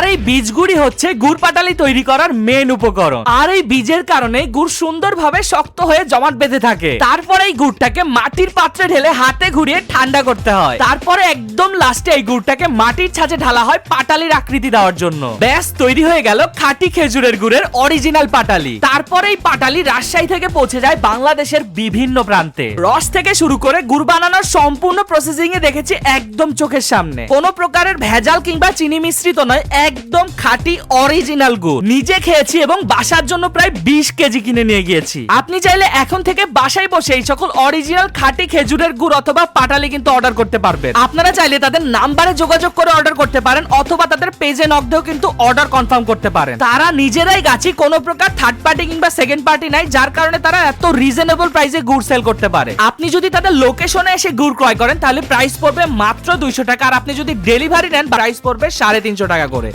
Ahora এই বীজগুড়ি হচ্ছে গুড় পাটালি তৈরি করার মেন উপকরণ। আর এই বীজের কারণে গুড় সুন্দরভাবে শক্ত হয়ে জমাট বেঁধে থাকে। তারপরে এই গুড়টাকে মাটির পাত্রে ঢেলে হাতে ঘুরিয়ে ঠান্ডা করতে হয়। তারপরে একদম লাস্টে এই গুড়টাকে মাটির ছাঁচে ঢালা হয় পাটালির আকৃতি দেওয়ার জন্য। ব্যাস, তৈরি হয়ে গেল খাঁটি খেজুরের গুড়ের অরিজিনাল পাটালি। তারপরে এই পাটালি রাজশাহী থেকে পৌঁছে যায় বাংলাদেশের বিভিন্ন প্রান্তে। রস থেকে শুরু করে গুড় বানানোর সম্পূর্ণ প্রসেসিং এ দেখেছি একদম চোখের সামনে। কোনো প্রকারের ভেজাল কিংবা চিনি মিশ্রিত নয় একদম খাঁটি অরিজিনাল গুড়। নিজে খেয়েছি এবং বাসার জন্য প্রায় বিশ কেজি কিনে নিয়ে গিয়েছি। আপনি চাইলে এখন থেকে বাসায় বসে এই সকল অরিজিনাল খাঁটি খেজুরের গুড় অথবা পাটালি কিন্তু অর্ডার করতে পারবেন। আপনারা চাইলে তাদের নাম্বারে যোগাযোগ করে অর্ডার করতে পারেন অথবা তাদের পেজে নক কিন্তু অর্ডার কনফার্ম করতে পারেন। তারা নিজেরাই গাছি কোনো প্রকার থার্ড পার্টি কিংবা সেকেন্ড পার্টি নাই, যার কারণে তারা এত রিজনেবল প্রাইসে গুড় সেল করতে পারে। আপনি যদি তাদের লোকেশনে এসে গুড় ক্রয় করেন, তাহলে প্রাইস পড়বে মাত্র দুইশো টাকা। আর আপনি যদি ডেলিভারি নেন প্রাইস পড়বে সাড়ে তিনশো টাকা করে।